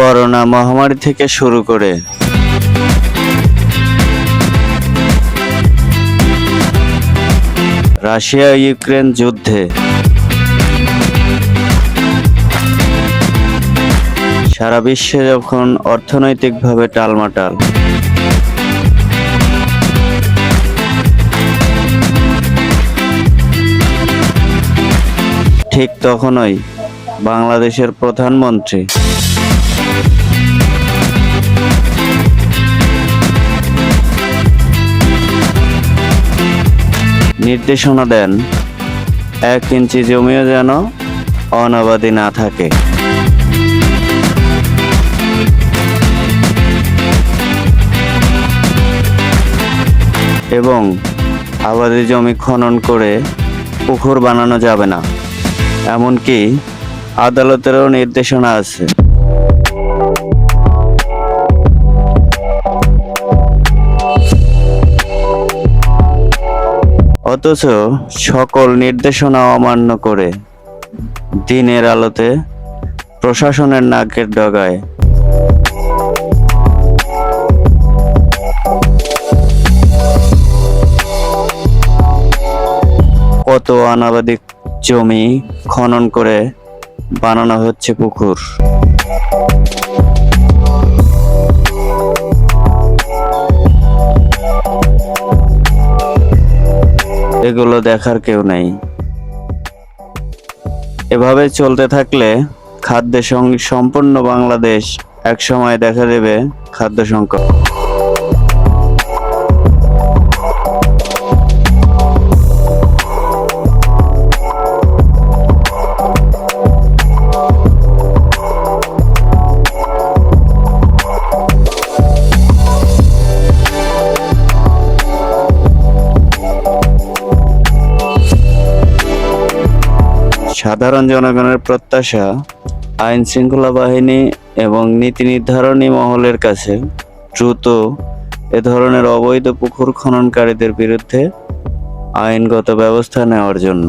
Corona মহামারী থেকে শুরু করে। রাশিয়া ইউক্রেন যুদ্ধে। সারা বিশ্বে যখন অর্থনৈতিকভাবে টালমাটাল। ঠিক তখনই বাংলাদেশের প্রধানমন্ত্রী নির্দেশনা দেন, এক ইঞ্চি জমিও যেন অনাবাদি না থাকে। এবং আবাদি জমি খনন করে পুকুর বানানো যাবে না। এমনকি আদালতেরও নির্দেশনা আছে। অথচ সকল নির্দেশনা অমান্য করে দিনের আলোতে প্রশাসনের নাকের ডগায়। কত অনাবাদিক জমি খনন করে বানানো হচ্ছে পুকুর। এগুলো দেখার কেউ নেই। এভাবে চলতে থাকলে খাদ্যের সঙ্গে সম্পূর্ণ বাংলাদেশ একসময় দেখা দেবে খাদ্য সংকট। সাধারণ জনগণের প্রত্যাশা আইন শৃঙ্খলা বাহিনী এবং নীতি নির্ধারণী মহলের কাছে দ্রুত এ ধরনের অবৈধ পুকুর খননকারীদের বিরুদ্ধে আইনগত ব্যবস্থা নেওয়ার জন্য।